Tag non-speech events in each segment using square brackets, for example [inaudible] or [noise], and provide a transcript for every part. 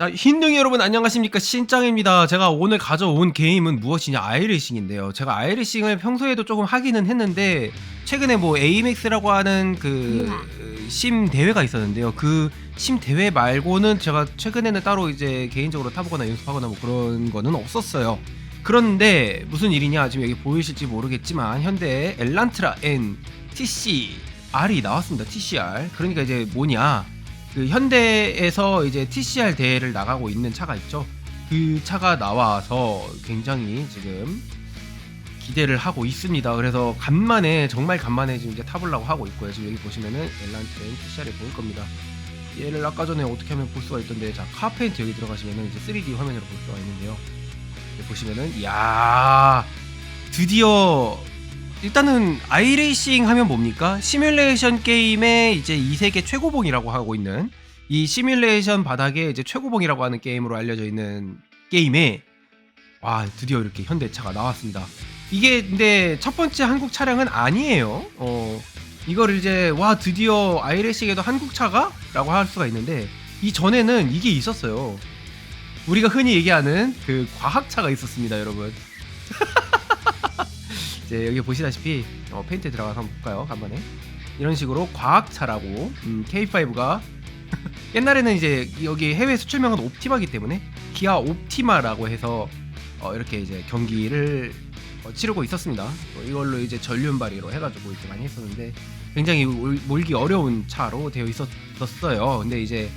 자, 흰둥이 여러분 안녕하십니까 신짱입니다. 제가 오늘 가져온 게임은 무엇이냐 아이레싱인데요. 제가 아이레싱을 평소에도 조금 하기는 했는데 최근에 뭐 AMX라고 하는 그 심 대회가 있었는데요. 그 심 대회 말고는 제가 최근에는 따로 이제 개인적으로 타보거나 연습하거나 뭐 그런 거는 없었어요. 그런데 무슨 일이냐 지금 여기 보이실지 모르겠지만 현대 엘란트라 N TCR이 나왔습니다. TCR 그러니까 이제 뭐냐 그 현대에서 이제 TCR 대회를 나가고 있는 차가 있죠. 그 차가 나와서 굉장히 지금 기대를 하고 있습니다. 그래서 간만에 정말 간만에 지금 이제 타보려고 하고 있고요. 지금 여기 보시면은 엘란트엔 TCR이 보일 겁니다. 얘를 아까 전에 어떻게 하면 볼 수가 있던데 자 카페인트 여기 들어가시면은 이제 3D 화면으로 볼 수가 있는데요. 보시면은 야 드디어 일단은 아이레이싱 하면 뭡니까? 시뮬레이션 게임의 이제 이 세계 최고봉이라고 하고 있는 이 시뮬레이션 바닥에 이제 최고봉이라고 하는 게임으로 알려져 있는 게임에 와 드디어 이렇게 현대차가 나왔습니다. 이게 근데 첫 번째 한국 차량은 아니에요. 어 이거를 이제 와 드디어 아이레이싱에도 한국 차가?라고 할 수가 있는데 이 전에는 이게 있었어요. 우리가 흔히 얘기하는 그 과학차가 있었습니다, 여러분. [laughs] 이제 여기 보시다시피 어, 페인트 들어가서 한번 볼까요? 간만에 이런 식으로 과학차라고 음, K5가 [laughs] 옛날에는 이제 여기 해외 수출명은 옵티마기 때문에 기아 옵티마라고 해서 어, 이렇게 이제 경기를 어, 치르고 있었습니다. 어, 이걸로 이제 전륜 발휘로 해가지고 이렇게 많이 했었는데 굉장히 몰- 몰기 어려운 차로 되어 있었어요. 근데 이제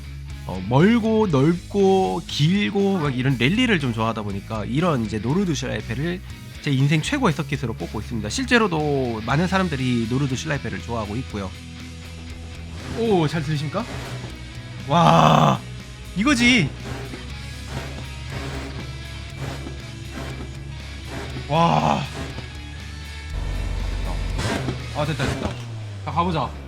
어, 멀고 넓고 길고 막 이런 랠리를 좀 좋아하다 보니까 이런 이제 노르드 슈라이페를 제 인생 최고의 서킷으로 뽑고 있습니다. 실제로도 많은 사람들이 노르드 슈라이페를 좋아하고 있고요. 오, 잘 들으십니까? 와, 이거지. 와. 아, 됐다, 됐다. 자, 가보자.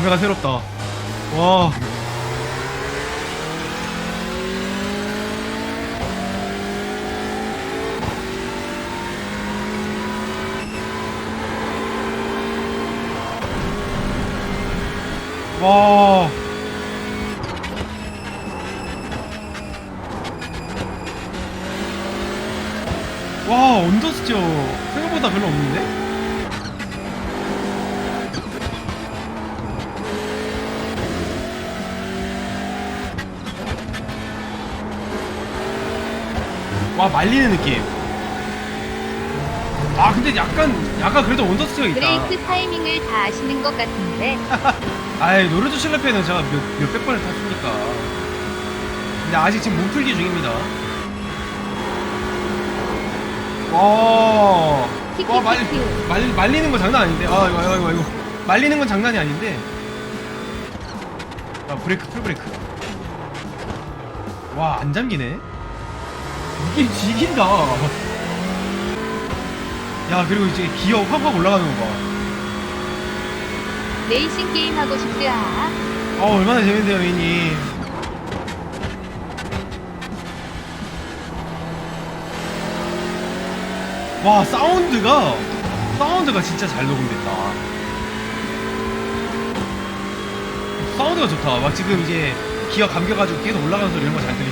감회가 새롭다. 와. 와. 와, 언더스티어 생각보다 별로 없는데? 와 말리는 느낌. 아 근데 약간 약간 그래도 언더스티어 있다. 브레이크 타이밍을 다 아시는 것 같은데 [laughs] 아이 노르드 실레페는 제가 몇, 몇백 번을 탔으니까. 근데 아직 지금 몸풀기 중입니다. 와. 와 말, 말 말리는 거 장난 아닌데. 아 이거 이거 이거, 이거. 말리는 건 장난이 아닌데. 아 브레이크 풀 브레이크. 와 안 잠기네. 이게 지긴다. 야 그리고 이제 기어 확확 올라가는 거 봐. 레이싱 게임 하고 싶다. 아 얼마나 재밌는데요 이님 와 사운드가 사운드가 진짜 잘 녹음됐다. 사운드가 좋다. 막 지금 이제 기어 감겨가지고 계속 올라가는 소리 이런 거 잘 들리시죠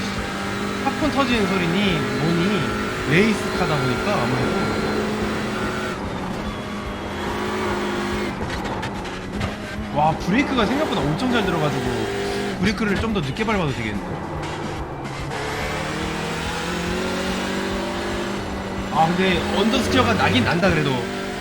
팝콘 터지는 소리니 뭐니 레이스 카다 보니까 아무래도. 와 브레이크가 생각보다 엄청 잘 들어가지고 브레이크를 좀 더 늦게 밟아도 되겠는데. 아 근데 언더스티어가 나긴 난다 그래도.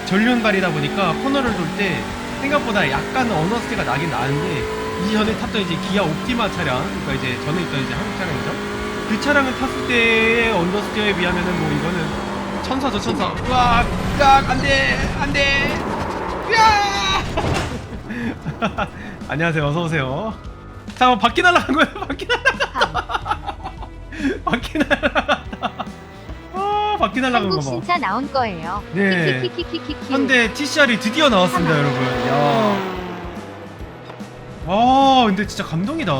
전륜발이다 보니까 코너를 돌 때 생각보다 약간 언더스티어가 나긴 나는데 이전에 탔던 이제 기아 옵티마 차량 그러니까 이제 전에 있던 이제 한국 차량이죠 그 차량을 탔을 때의 언더스티어에 비하면은 뭐 이거는 천사죠 천사 으악 으악 안돼 안돼 으악 안녕하세요. 어서 오세요. 잠깐 바퀴 날아간 거예요. 바퀴 날아갔다. 바퀴 날아갔다. 아, 바퀴 날아간 한국 거 봐. 신차 나온 거예요 네. 키키키키키키 현대 TCR이 드디어 나왔습니다, 여러분. 야. 와, 근데 진짜 감동이다.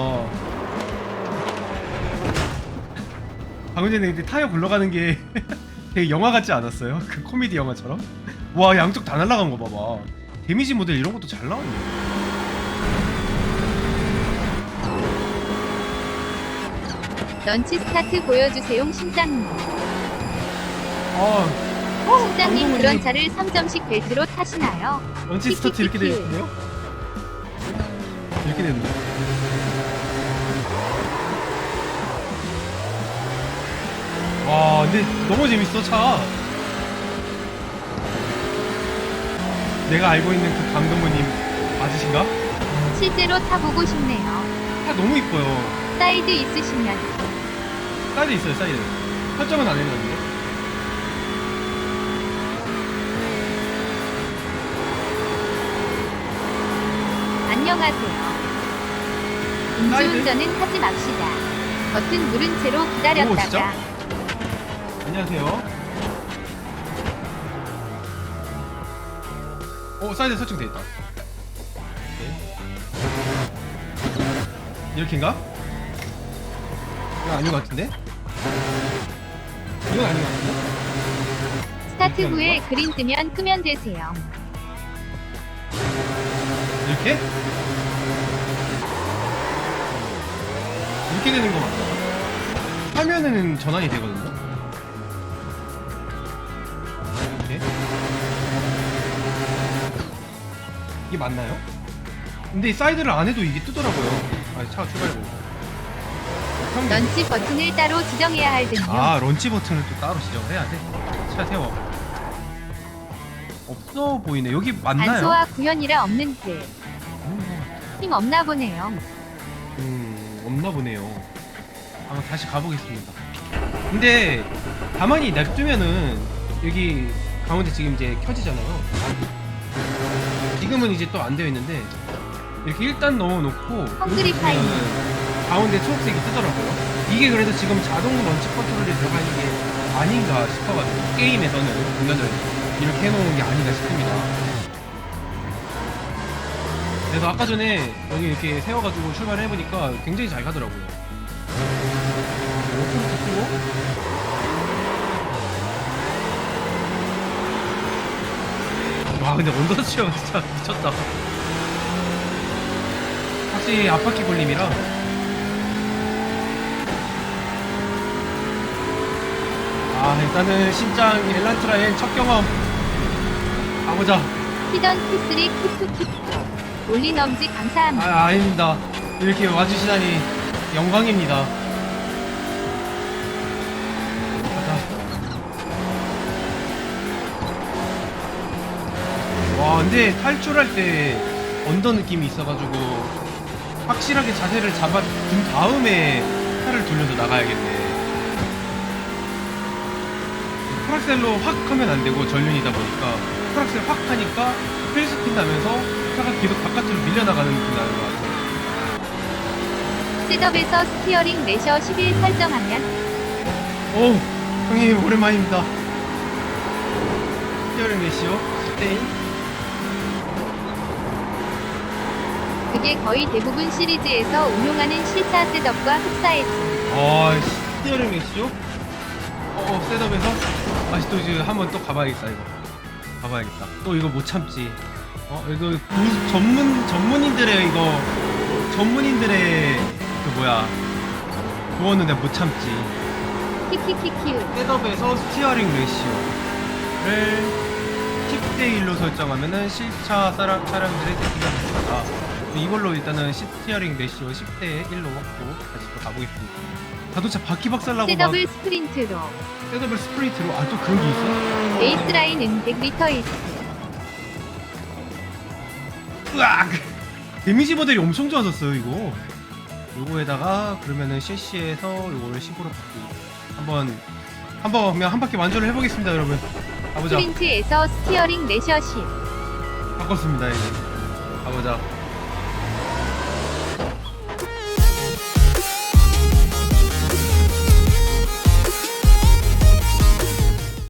방금 전에 근데 타이어 굴러가는 게 [laughs] 되게 영화 같지 않았어요? [laughs] 그 코미디 영화처럼? [laughs] 와 양쪽 다 날라간 거 봐봐 데미지 모델 이런 것도 잘 나왔네 런치 스타트 보여주세요 신장님. 아 신장님 방송은 그런 이- 차를 3점씩 벨트로 타시나요? 런치 스타트 이렇게 키키키키. 되는데요? 이렇게 되는데 근데 너무 재밌어 차 내가 알고 있는 그 강동무님 맞으신가? 실제로 타보고 싶네요. 차 너무 이뻐요 사이드 있으시면 사이드 있어요 사이드 설정은 안 해놨는데 안녕하세요. 음주운전은 하지 맙시다. 버튼 누른 채로 오, 기다렸다가 진짜? 안녕하세요 오 사이드 설정돼 있다 오케이. 이렇게인가? 이건 아닌 것 같은데? 이건 아닌 것 같은데? 스타트 후에 그린 뜨면 끄면 되세요. 이렇게? 이렇게 되는 거 맞나? 화면에는 전환이 되거든요. 이게 맞나요? 근데 이 사이드를 안 해도 이게 뜨더라고요. 아, 차가 출발해보고. 런치 버튼을 따로 지정해야 할 등요. 아, 런치 버튼을 또 따로 지정을 해야 돼? 차 세워. 없어 보이네. 여기 맞나요? 안소와 구현이라 없는 같아. 힘 없나 보네요. 음 없나 보네요. 한번 다시 가보겠습니다. 근데 가만히 냅두면은 여기 가운데 지금 이제 켜지잖아요. 지금은 이제 또 안 되어 있는데 이렇게 일단 넣어놓고 헝그리 파이. 가운데 초록색이 뜨더라고요. 이게 그래도 지금 자동 런치 컨트롤이 들어가 있는 게 아닌가 싶어가지고 게임에서는 공연을 이렇게 해놓은 게 아닌가 싶습니다. 그래서 아까 전에 여기 이렇게 세워가지고 출발을 해보니까 굉장히 잘 가더라고요. 오픈부터 끄고. 와 근데 언더스치어 진짜 미쳤다. 확실히 앞바퀴 걸림이라 아 일단은 신장 엘란트라의 첫 경험 가보자. 히던 키스리 키프키프. 올린 엄지 감사합니다. 아, 아닙니다. 이렇게 와주시다니 영광입니다. 와, 근데 탈출할 때 언더 느낌이 있어가지고 확실하게 자세를 잡아준 다음에 차를 돌려서 나가야겠네. 프락셀로 확 하면 안 되고 전륜이다 보니까 프락셀 확 하니까 휠스핀 나면서 차가 계속 바깥으로 밀려나가는 느낌 나는 것 같아요. 셋업에서 스티어링 레셔 11 설정하면 오, 형님 오랜만입니다. 스티어링 메시오, 스테인. 그게 거의 대부분 시리즈에서 운용하는 실차 셋업과 흡사했지. 아, 스티어링 메시오? 어, 어, 셋업에서 다시 또 이제 한번 또 가봐야겠다 이거. 가봐야겠다. 또 이거 못 참지. 어, 이거 무- 전문 전문인들의 이거 전문인들의 그 뭐야 그거는 내가 못 참지. 키키키키우. 셋업에서 스티어링 레시오를 10대 1로 설정하면은 실차 사람, 차량들의 대기가 됩니다. 이걸로 일단은 스티어링 레시오 10대 1로 또 다시 또 가보겠습니다. 자동차 바퀴 박살나고 막 셋업을 스프린트로. 셋업을 스프린트로 아 또 그런 게 있어? 베이스 라인은 100m일 으악! 데미지 모델이 엄청 좋아졌어요 이거. 요거에다가 그러면은 CC에서 요거를 10으로 바꾸고 한번 한번 그냥 한 바퀴 완주를 해보겠습니다 여러분. 가보자. 스프린트에서 스티어링 레셔 10. 바꿨습니다 이제. 가보자.